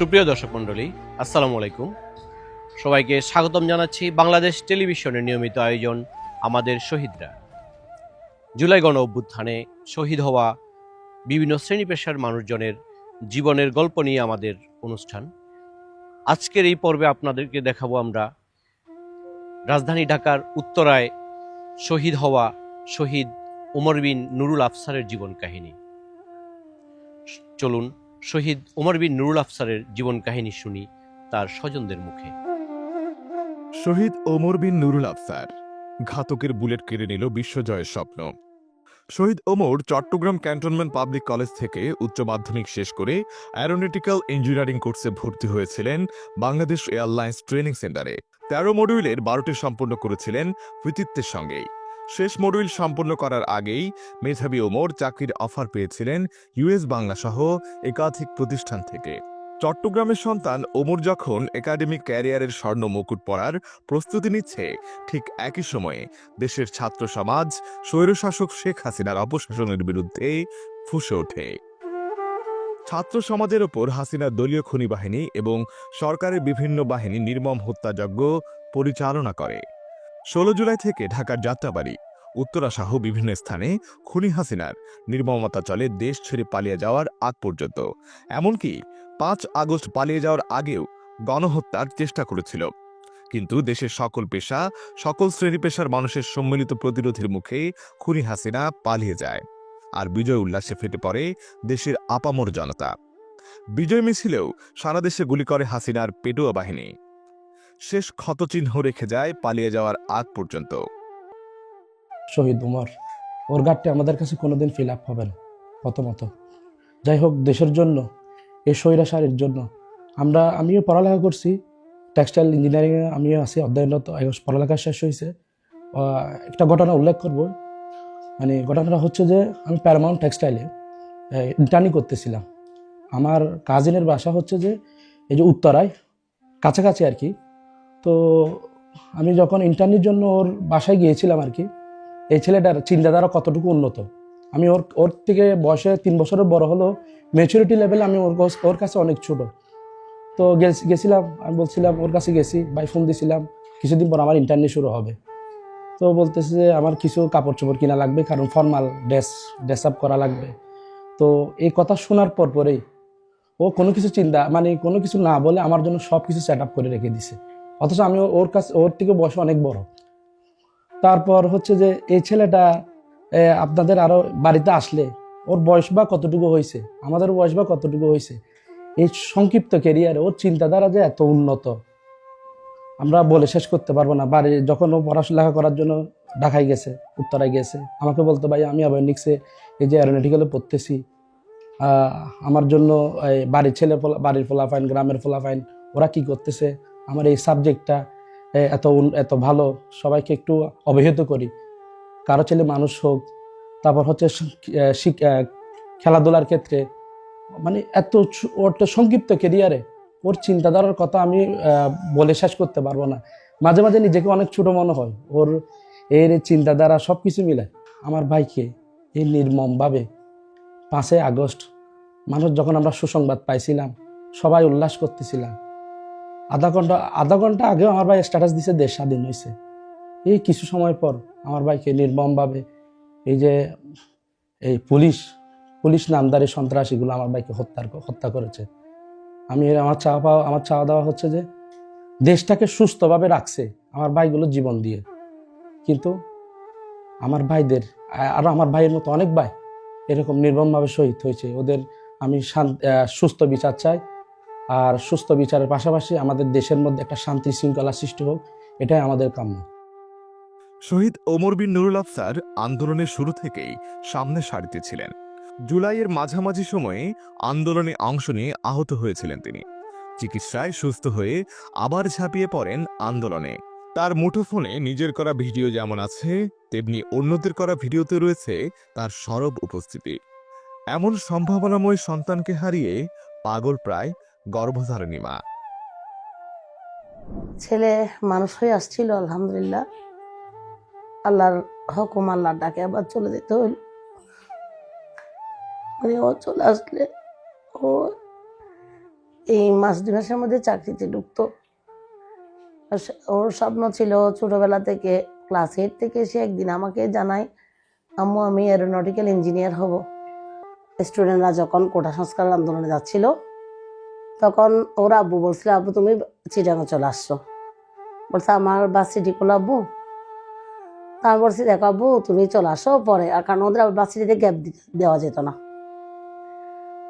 সুপ্রিয় দর্শক মণ্ডলী, আসসালামু আলাইকুম। সবাইকে স্বাগতম জানাচ্ছি বাংলাদেশ টেলিভিশনের নিয়মিত আয়োজন, আমাদের শহীদরা। জুলাই গণ অভ্যুত্থানে শহীদ হওয়া বিভিন্ন শ্রেণি পেশার মানুষজনের জীবনের গল্প নিয়ে আমাদের অনুষ্ঠান। আজকের এই পর্বে আপনাদেরকে দেখাবো আমরা রাজধানী ঢাকার উত্তরায় শহীদ হওয়া শহীদ ওমর বিন নুরুল আফসারের জীবন কাহিনী। চলুন শহীদ ওমর বিন নুরুল আফসারের জীবন কাহিনী শুনি তার স্বজনদের মুখে। শহীদ ওমর বিন নুরুল আফসার ঘাতকের বুলেট কেড়ে নিল বিশ্বজয়ের স্বপ্ন। Shahid Omar Chattogram cantonment public college থেকে উচ্চ মাধ্যমিক শেষ করে অ্যারোনটিক্যাল ইঞ্জিনিয়ারিং কোর্সে ভর্তি হয়েছিলেন বাংলাদেশ এয়ারলাইন্স ট্রেনিং সেন্টারে। তেরো মডিউলের বারোটি সম্পন্ন করেছিলেন কৃতিত্বের সঙ্গেই। শেষ মডিউল সম্পন্ন করার আগেই মেধাবী ওমর চাকরির অফার পেয়েছিলেন ইউএস বাংলা সহ একাধিক প্রতিষ্ঠান থেকে। চট্টগ্রামের সন্তান ওমর যখন একাডেমিক ক্যারিয়ারের স্বর্ণ মুকুট পরার প্রস্তুতি নিচ্ছে, ঠিক একই সময়ে দেশের ছাত্র সমাজ, স্বৈরশাসক শেখ হাসিনার অপশাসনের বিরুদ্ধে ফুসে ওঠে। ছাত্র সমাজের ওপর হাসিনার দলীয় খনি বাহিনী এবং সরকারের বিভিন্ন বাহিনী নির্মম হত্যাযজ্ঞ পরিচালনা করে। ষোলো জুলাই থেকে ঢাকার যাত্রাবাড়ি উত্তরাসহ বিভিন্ন স্থানে খুনি হাসিনার নির্মমতা চলে দেশ ছেড়ে পালিয়ে যাওয়ার আগ পর্যন্ত। এমনকি পাঁচ আগস্ট পালিয়ে যাওয়ার আগেও গণহত্যার চেষ্টা করেছিল। কিন্তু দেশের সকল পেশা, সকল শ্রেণি পেশার মানুষের সম্মিলিত প্রতিরোধের মুখে খুনি হাসিনা পালিয়ে যায়। আর বিজয় উল্লাসে ফেটে পড়ে দেশের আপামর জনতা। বিজয় মিছিলেও সারা দেশে গুলি করে হাসিনার পেটুয়া বাহিনী। শেষ ক্ষতচিহ্ন রেখে যায় পালিয়ে যাওয়ার আগ পর্যন্ত। শহীদ উমর, ওর গাড়টি আমাদের কাছে কোনোদিন ফিল আপ হবে না, প্রথমত। যাই হোক, দেশের জন্য এই স্বৈরাচারের জন্য, আমরা, আমিও পড়ালেখা করছি টেক্সটাইল ইঞ্জিনিয়ারিংয়ে আমিও আছি, অধ্যয়নরত পড়ালেখা শেষ হয়েছে। একটা ঘটনা উল্লেখ করব মানে ঘটনাটা হচ্ছে যে, আমি প্যারামাউন্ট টেক্সটাইলে ইন্টার্নি করতেছিলাম। আমার কাজিনের বাসা হচ্ছে যে, এই যে উত্তরায়, কাছাকাছি আর কি। তো আমি যখন ইন্টার্নির জন্য ওর বাসায় গিয়েছিলাম আর কি, এই ছেলেটার চিন্তাধারা কতটুকু উন্নত? আমি ওর ওর থেকে বয়সে তিন বছরের বড় হলো ম্যাচুরিটি লেভেলে আমি ওর ওর কাছে অনেক ছোট। তো গেছ- গেছিলাম, আমি বলছিলাম, ওর কাছে গেছি বাই ফোন দিছিলাম, কিছুদিন পর আমার ইন্টারনি শুরু হবে। তো বলতেছে যে, আমার কিছু কাপড় চোপড় কিনা লাগবে, কারণ ফর্মাল ড্রেস ড্রেস আপ করা লাগবে। তো এই কথা শোনার পর পরেই ও কোনো কিছু চিন্তা মানে কোনো কিছু না বলে আমার জন্য সব কিছু সেট আপ করে রেখে দিছে। অথচ আমি ওর কাছে, ওর থেকে বয়স অনেক বড়। তারপর হচ্ছে যে এই ছেলেটা আপনাদের আরও বাড়িতে আসলে, ওর বয়স বা কতটুকু হয়েছে, আমাদের বয়স বা কতটুকু হয়েছে, এই সংক্ষিপ্ত ক্যারিয়ারে ওর চিন্তাধারা যে এত উন্নত, আমরা বলে শেষ করতে পারব না। বাড়ি, যখন ও পড়াশোনা করার জন্য ঢাকায় গেছে, উত্তরায় গেছে, আমাকে বলতো, ভাই, আমি অ্যাভেনিক্সে এই যে অ্যারোনটিক্যালে পড়তেছি আমার জন্য বাড়ির ছেলে বাড়ির ফোলাফাইন, গ্রামের ফোলাফাইন, ওরা কি করতেছে? আমার এই সাবজেক্টটা এত এত ভালো, সবাইকে একটু অবহিত করি। কারও ছেলে মানুষ হোক, তারপর হচ্ছে খেলাধুলার ক্ষেত্রে মানে এত ওর তো সংক্ষিপ্ত কেরিয়ারে ওর চিন্তাধারার কথা আমি বলে শেষ করতে পারব না। মাঝে মাঝে নিজেকে অনেক ছোট মনে হয়, ওর, এর চিন্তাধারা সব কিছু মিলে। আমার ভাইকে, এই নির্মমভাবে পাঁচই আগস্ট, মানুষ যখন আমরা সুসংবাদ পাইছিলাম, সবাই উল্লাস করতেছিলাম। আধা ঘণ্টা আধা ঘণ্টা আগেও আমার ভাই স্ট্যাটাস দিছে দেশ স্বাধীন হয়েছে এই কিছু সময় পর আমার ভাইকে নির্মমভাবে এই যে, এই পুলিশ পুলিশ নামদারি সন্ত্রাসীগুলো আমার ভাইকে হত্যার হত্যা করেছে। আমি আমার চাওয়া পাওয়া, আমার চাওয়া দেওয়া হচ্ছে যে দেশটাকে সুস্থভাবে রাখছে আমার ভাইগুলো জীবন দিয়ে। কিন্তু আমার ভাইদের আ- আরও আমার ভাইয়ের মতো অনেক ভাই এরকম নির্মমভাবে শহীদ হয়েছে। ওদের আমি সুস্থ বিচার চাই। আর সুস্থ বিচারের পাশাপাশি আমাদের দেশের মধ্যে একটা শান্তি শৃঙ্খলা সৃষ্টি হোক, এটাই আমাদের কাম্য। শহীদ ওমর বিন নুরুল আফসার আন্দোলনের শুরু থেকেই সামনে সারিতে ছিলেন। জুলাইয়ের মাঝামাঝি সময়ে আন্দোলনে অংশ নিয়ে আহত হয়েছিলেন তিনি। চিকিৎসায় সুস্থ হয়ে আবার ঝাঁপিয়ে পড়েন আন্দোলনে। তার মুঠোফোনে নিজের করা ভিডিও যেমন আছে, তেমনি অন্যদের করা ভিডিওতে রয়েছে তার সরব উপস্থিতি। এমন সম্ভাবনাময় সন্তানকে হারিয়ে পাগল প্রায় গর্ভধারিণী মা ছেলে মানুষ হয়ে আসছিল, আলহামদুলিল্লাহ। আল্লাহর হকুম, আল্লাহর ডাকে আবার চলে যেতে হইল। মানে ও চলে আসলে ও এই মাস দুই মাসের মধ্যে চাকরিতে ঢুকতো। ওর স্বপ্ন ছিল ছোটবেলা থেকে, ক্লাস এইট থেকে সে একদিন আমাকে জানায়, আম্মু, আমি এরোনটিক্যাল ইঞ্জিনিয়ার হব। স্টুডেন্টরা যখন কোটা সংস্কার আন্দোলনে যাচ্ছিল তখন ওর আব্বু বলছিল, আব্বু, তুমি চিটাঙে চলে আসছো। বলছে, আমার বাস খোলা, আব্বু। আমি বলছি, দেখো, আব্বু, তুমি চলে আসো পরে। আর কারণ ওদের বাস সিটিতে গ্যাপ দেওয়া যেত না।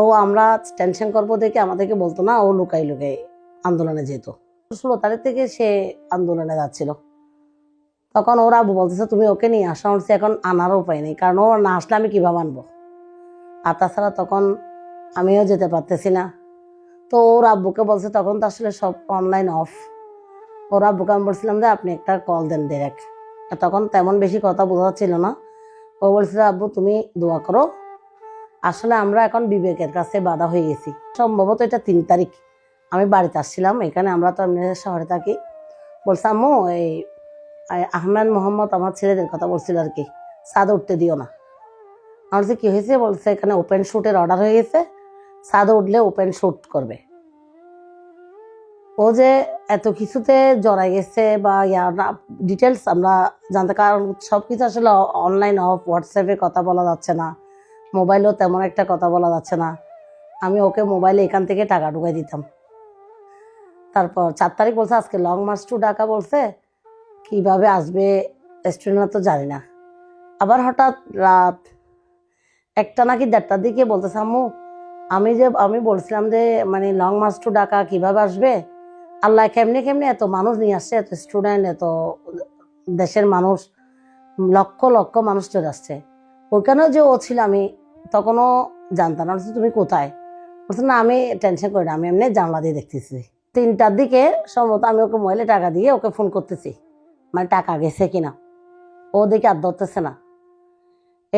ও আমরা টেনশন করব দেখে আমাদেরকে বলতো না, ও লুকাই লুকাই আন্দোলনে যেত। ষোলো তারিখ থেকে সে আন্দোলনে যাচ্ছিল। তখন ওরা আব্বু বলতেছে, তুমি ওকে নিয়ে আসা। বলছে, এখন আনারও উপায় নেই, কারণ ও না আসলে আমি কীভাবে আনব? আর তাছাড়া তখন আমিও যেতে পারতেছি না। তো ওর আব্বুকে বলছে, তখন তো আসলে সব অনলাইন অফ ওর আব্বুকে আমি বলছিলাম যে, আপনি একটা কল দেন ডিরেক্ট তখন তেমন বেশি কথা বোঝা ছিল না। ও বলছিল আব্বু, তুমি দোয়া করো। আসলে আমরা এখন বিবেকের কাছে বাধা হয়ে গেছি। সম্ভবত এটা তিন তারিখ। আমি বাড়িতে আসছিলাম, এখানে আমরা তো এমনি শহরে থাকি। বলছে, আম্মু, এই আহমেদ মোহাম্মদ আমার ছেলেদের কথা বলছিল আর কি। ছাদ উঠতে দিও না। আমার কি হয়েছে? বলছে, এখানে ওপেন শুটের অর্ডার হয়ে গেছে। ছাদ উঠলে ওপেন শুট করবে। ও যে এত কিছুতে জড়াই গেছে বা ইয়ার ডিটেলস আমরা জানতে, কারণ সব কিছু আসলে অনলাইন অফ হোয়াটসঅ্যাপে কথা বলা যাচ্ছে না। মোবাইলেও তেমন একটা কথা বলা যাচ্ছে না। আমি ওকে মোবাইলে এখান থেকে টাকা ঢুকাই দিতাম। তারপর চার তারিখ বলছে, আজকে লং মার্চ টু ঢাকা বলছে, কীভাবে আসবে স্টুডেন্টরা তো জানি না। আবার হঠাৎ রাত একটা নাকি দেড়টার দিকে বলতেছে, আম্মু আমি যে, আমি বলছিলাম যে মানে লং মার্চ টু ঢাকা কীভাবে আসবে? আল্লাহ কেমনে কেমনে এত মানুষ নিয়ে আসছে, এত স্টুডেন্ট এত দেশের মানুষ, লক্ষ লক্ষ মানুষ চলে আসছে। ওইখানেও যে ও ছিল, আমি তখনও জানতাম না। তুমি কোথায়? বলছে, না, আমি টেনশন করি না, আমি এমনি জানলা দিয়ে দেখতেছি। তিনটার দিকে সম্ভবত আমি ওকে মোবাইলে টাকা দিয়ে ওকে ফোন করতেছি মানে টাকা গেছে কিনা। ও দেখে আর ধরতেছে না।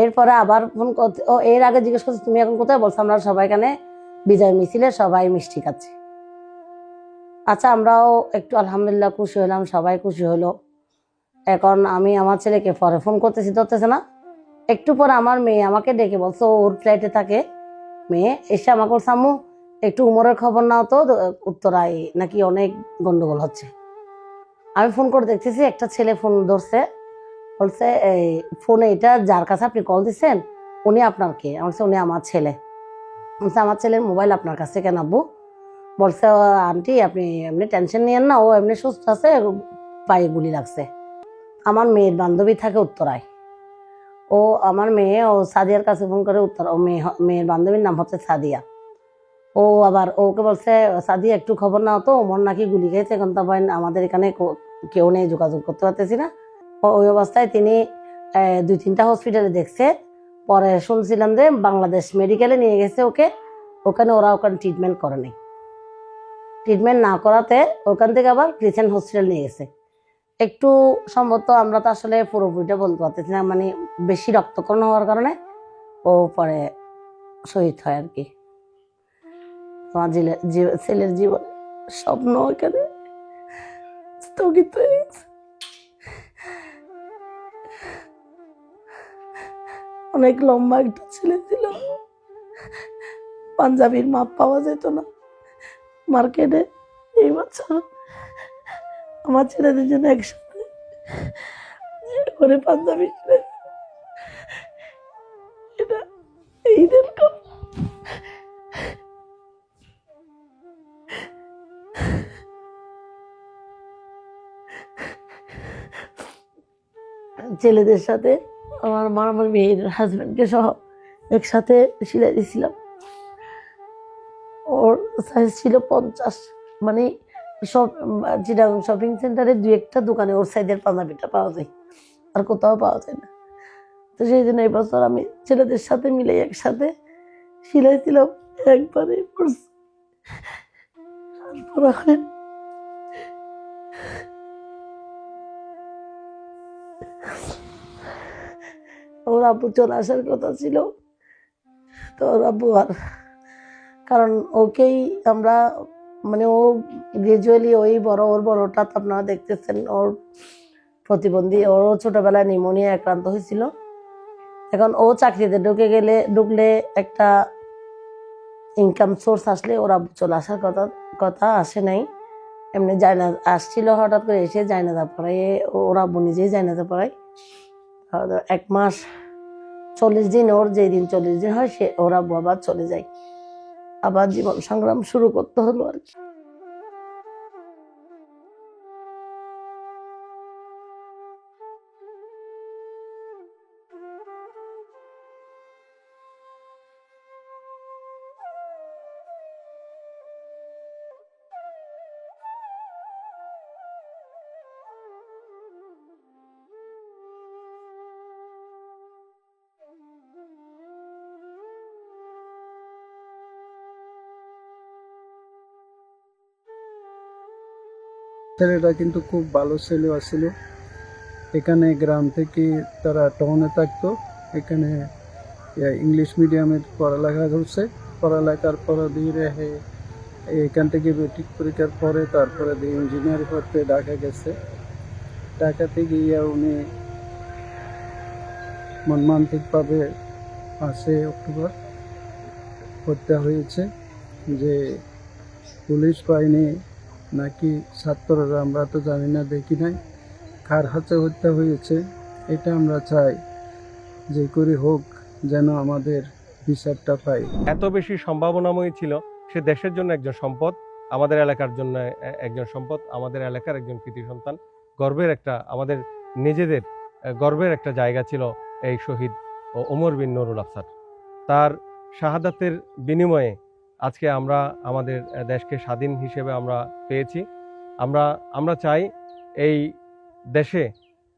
এরপরে আবার ফোন ও, এর আগে জিজ্ঞেস করছে, তুমি এখন কোথায় বলছো? আমরা সবাই এখানে বিজয় মিছিলে সবাই মিষ্টি খাচ্ছি। আচ্ছা আমরাও একটু আলহামদুলিল্লাহ খুশি হলাম, সবাই খুশি হলো। এখন আমি আমার ছেলেকে পরে ফোন করতেছি, ধরতেছে না। একটু পরে আমার মেয়ে আমাকে ডেকে বলছে ওর ফ্লাইটে থাকে। মেয়ে এসে আমাকে আম্মু, একটু উমরের খবর নাও তো উত্তরায় নাকি অনেক গন্ডগোল হচ্ছে। আমি ফোন করে দেখতেছি, একটা ছেলে ফোন ধরছে। বলছে এই ফোনে এটা যার কাছে আপনি কল দিচ্ছেন উনি আপনার কে বলছি উনি আমার ছেলে। বলছে আমার ছেলের মোবাইল আপনার কাছে কেন আব্বু? বলছে "ও, আন্টি আপনি এমনি টেনশন নিয়েন না ও এমনি সুস্থ আছে পায়ে গুলি লাগছে। আমার মেয়ের বান্ধবী থাকে উত্তরায়। ও আমার মেয়ে ও সাদিয়ার কাছে ফোন করে উত্তর ও মেয়ে মেয়ের বান্ধবীর নাম হচ্ছে সাদিয়া। ও আবার ওকে বলছে সাদিয়া একটু খবর নাও তো ওমর নাকি গুলি খেয়েছে এখন তো আমাদের এখানে কেউ নেই যোগাযোগ করতে পারতেছি না। ওই অবস্থায় তিনি দুই তিনটা হসপিটালে দেখছে। পরে শুনছিলাম যে বাংলাদেশ মেডিকেলে নিয়ে গেছে ওকে। ওখানে ওরা ওখানে ট্রিটমেন্ট করে নেই। ট্রিটমেন্ট না করাতে ওখান থেকে আবার ক্রিসেন্ট হসপিটাল নিয়ে গেছে। একটু সম্ভবত আমরা তো আসলে পুরোপুরিটা বলতে পারতেছি না মানে বেশি রক্তকরণ হওয়ার কারণে ও পরে শহীদ হয় আর কি। জি- ছেলের জীবন স্বপ্ন এখানে স্থগিত হয়ে গেছে। অনেক লম্বা একটা ছেলে ছিল। পাঞ্জাবির মাপ পাওয়া যেত না। মার্কেটে এই বছর আমার ছেলেদের জন্য একসাথে করে পাঞ্জাবি কিনে। এটা ছেলেদের সাথে আমার মা আমার মেয়ের হাজব্যান্ডকে সহ একসাথে সিলাই দিয়েছিলাম। ওর সাইজ ছিল পঞ্চাশ। মানে সব চিটাং শপিং সেন্টারে দু একটা দোকানে ওর সাইজের পাঞ্জাবিটা পাওয়া যায়। আর কোথাও পাওয়া যায় না। তো সেই জন্য এবছর আমি ছেলেদের সাথে মিলে একসাথে সিলাইছিলাম একবারে পড়ছি আর ওর আব্বু চলে আসার কথা ছিল। তো ওর আব্বু আর, কারণ ওকেই আমরা মানে ও গ্রাজুয়ালি ওই বড়, ওর বড়টা তো আপনারা দেখতেছেন, ওর প্রতিবন্ধী, ওরও ছোটবেলায় নিউমোনিয়া আক্রান্ত হয়েছিল। এখন ও চাকরিতে ঢুকে গেলে, ঢুকলে একটা ইনকাম সোর্স আসলে ওরা চলে আসার কথা কথা আসে নাই। এমনি জায়না আসছিল হঠাৎ করে এসে জায়নাদা পড়াই ওরা আব্বু নিজেই জায়নাদা পড়াই এক মাস চল্লিশ দিন, ওর যেই দিন চল্লিশ দিন হয়, সে, ওরা বাবা চলে যায়। আবার জীবন সংগ্রাম শুরু করতে হলো আর কি। ছেলেটা কিন্তু খুব ভালো ছেলে ছিল এখানে গ্রাম থেকে তারা টাউনে থাকতো। এখানে ইংলিশ মিডিয়ামে পড়ালেখা করছে। পড়ালেখার পরে দিয়ে হে, এখান থেকে মেট্রিক পরীক্ষার পরে তারপরে দিয়ে ইঞ্জিনিয়ার করতে ঢাকা গেছে। ঢাকাতে গিয়ে উনি মর্মান্তিকভাবে পাঁচই অক্টোবর হত্যা হয়েছে যে পুলিশ বাহিনী নাকি ছাত্ররা আমরা তো জানি না, দেখি নাই। কার হাতে হত্যা হয়েছে, এটা আমরা চাই। যে করে হোক, যেন আমাদের বিচারটা পাই এত বেশি সম্ভাবনাময় ছিল, সে দেশের জন্য একজন সম্পদ, আমাদের এলাকার জন্য একজন সম্পদ, আমাদের এলাকার একজন কৃতি সন্তান। গর্বের একটা, আমাদের নিজেদের গর্বের একটা জায়গা ছিল এই শহীদ ওমর বিন নুরুল আফসার। তার শাহাদাতের বিনিময়ে আজকে আমরা আমাদের দেশকে স্বাধীন হিসেবে আমরা পেয়েছি। আমরা আমরা চাই এই দেশে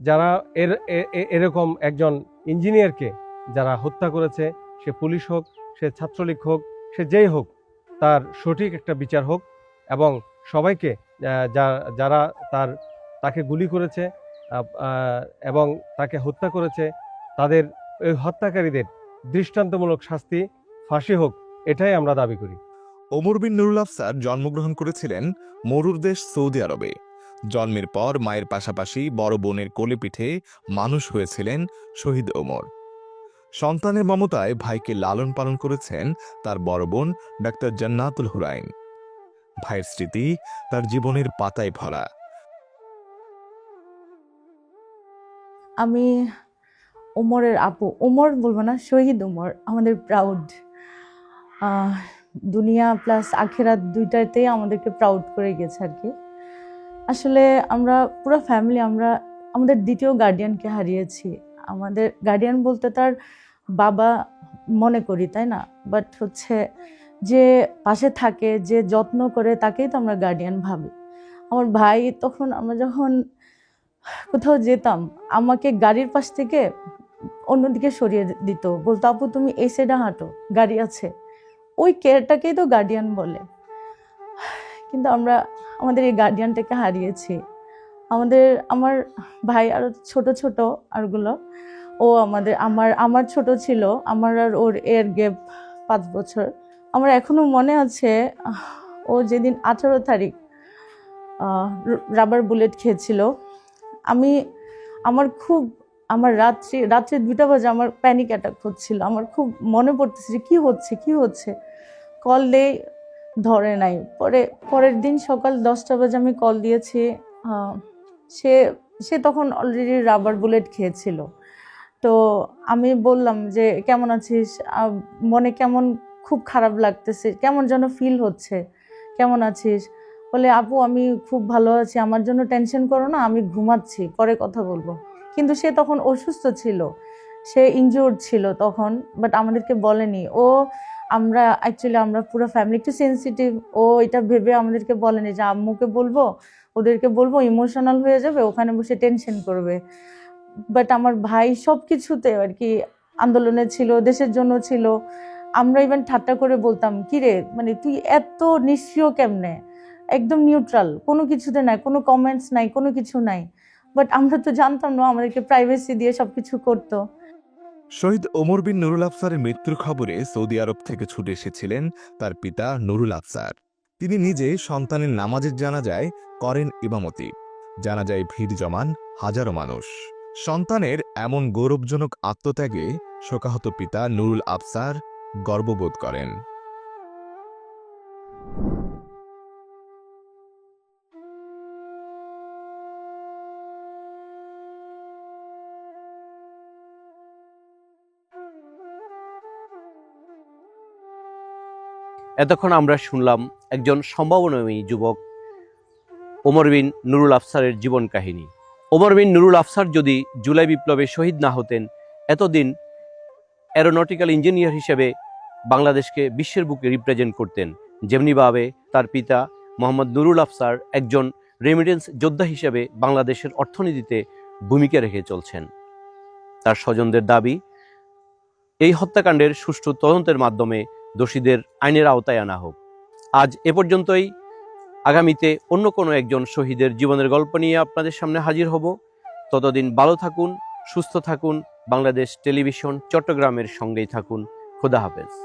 যারা এর এরকম একজন ইঞ্জিনিয়ারকে যারা হত্যা করেছে, সে পুলিশ হোক, সে ছাত্রলীগ হোক, সে যেই হোক, তার সঠিক একটা বিচার হোক এবং সবাইকে যা- যারা তার, তাকে গুলি করেছে এবং তাকে হত্যা করেছে, তাদের ওই হত্যাকারীদের দৃষ্টান্তমূলক শাস্তি, ফাঁসি হোক এটাই আমরা দাবি করি। ওমর বিন নুরুল আফসার জন্মগ্রহণ করেছিলেন মরুর দেশ সৌদি আরবে। জন্মের পর মায়ের পাশাপাশি বড় বোনের কোলে পিঠে মানুষ হয়েছিলেন শহীদ ওমর। সন্তানের মমতায় ভাইকে লালন পালন করেছেন তার বড় বোন ডাক্তার জান্নাতুল হুরাইন। ভাইয়ের স্মৃতি তার জীবনের পাতায় ভরা। আমি ওমরের আপু ওমর বলব না শহীদ ওমর আমাদের প্রাউড দুনিয়া প্লাস আখেরাত দুইটাতেই আমাদেরকে প্রাউড করে গেছে আর কি। আসলে আমরা পুরো ফ্যামিলি আমরা, আমাদের দ্বিতীয় গার্ডিয়ানকে হারিয়েছি। আমাদের গার্ডিয়ান বলতে তার বাবা মনে করি, তাই না? বাট হচ্ছে যে পাশে থাকে, যে যত্ন করে, তাকেই তো আমরা গার্ডিয়ান ভাবি। আমার ভাই তখন, আমরা যখন কোথাও যেতাম, আমাকে গাড়ির পাশ থেকে অন্যদিকে সরিয়ে দিত। বলতো, আপু, তুমি এই সাইডে হাঁটো, গাড়ি আছে। ওই কেয়ারটাকেই তো গার্ডিয়ান বলে। কিন্তু আমরা, আমাদের এই গার্ডিয়ানটাকে হারিয়েছি। আমাদের, আমার ভাই আরও ছোট ছোট আরগুলো, ও আমাদের, আমার আমার ছোট ছিল, আমার আর ওর এর গেপ পাঁচ বছর। আমার এখনও মনে আছে, ও যেদিন আঠারো তারিখ রাবার বুলেট খেয়েছিল। আমি, আমার খুব আমার রাত্রি, রাত্রে দুটা বাজে আমার প্যানিক অ্যাটাক হচ্ছিল। আমার খুব মনে পড়তেছে যে কী হচ্ছে, কি হচ্ছে? কল দেই, ধরে নাই। পরে, পরের দিন সকাল দশটা বাজে আমি কল দিয়েছি। সে সে তখন অলরেডি রাবার বুলেট খেয়েছিল। তো আমি বললাম যে, কেমন আছিস? মনে কেমন খুব খারাপ লাগতেছে, কেমন যেন ফিল হচ্ছে। কেমন আছিস? বলে, আপু, আমি খুব ভালো আছি। আমার জন্য টেনশন করো না, আমি ঘুমাচ্ছি। পরে কথা বলব। কিন্তু সে তখন অসুস্থ ছিল। সে ইনজোর্ড ছিল তখন বাট আমাদেরকে বলেনি। ও আমরা অ্যাকচুয়ালি আমরা পুরো ফ্যামিলি একটু সেন্সিটিভ ও এটা ভেবে আমাদেরকে বলেনি যে, আম্মুকে বলব, ওদেরকে বলব ইমোশনাল হয়ে যাবে, ওখানে বসে টেনশন করবে। বাট আমার ভাই সব কিছুতে আর কি আন্দোলনে ছিল, দেশের জন্য ছিল। আমরা ইভেন ঠাট্টা করে বলতাম কিরে মানে তুই এত নিষ্ক্রিয় কেমনে? একদম নিউট্রাল কোনো কিছুতে নাই, কোনো কমেন্টস নাই, কোনো কিছু নাই। বাট আমরা তো জানতাম না আমাদেরকে প্রাইভেসি দিয়ে সব কিছু করতো। শহীদ ওমর বিন নুরুল আফসারের মৃত্যুর খবরে সৌদি আরব থেকে ছুটে এসেছিলেন তার পিতা নুরুল আফসার। তিনি নিজে সন্তানের নামাজের জানাজায় করেন ইমামতি। জানাজায় ভিড় জমান হাজারো মানুষ। সন্তানের এমন গৌরবজনক আত্মত্যাগে শোকাহত পিতা নুরুল আফসার গর্ববোধ করেন। এতক্ষণ আমরা শুনলাম একজন সম্ভাবনাময়ী যুবক, ওমর বিন নুরুল আফসারের জীবন কাহিনী। ওমর বিন নুরুল আফসার যদি জুলাই বিপ্লবে শহীদ না হতেন, এতদিন অ্যারোনটিক্যাল ইঞ্জিনিয়ার হিসেবে বাংলাদেশকে বিশ্বের বুকে রিপ্রেজেন্ট করতেন। যেমনিভাবে তার পিতা মোহাম্মদ নুরুল আফসার একজন রেমিডেন্স যোদ্ধা হিসেবে বাংলাদেশের অর্থনীতিতে ভূমিকা রেখে চলছেন। তার স্বজনদের দাবি, এই হত্যাকাণ্ডের সুষ্ঠু তদন্তের মাধ্যমে দোষীদের আইনের আওতায় আনা হোক। আজ এ পর্যন্তই। আগামীতে অন্য কোনো একজন শহীদের জীবনের গল্প নিয়ে আপনাদের সামনে হাজির হব। ততদিন ভালো থাকুন, সুস্থ থাকুন। বাংলাদেশ টেলিভিশন চট্টগ্রামের সঙ্গেই থাকুন। খোদা হাফেজ।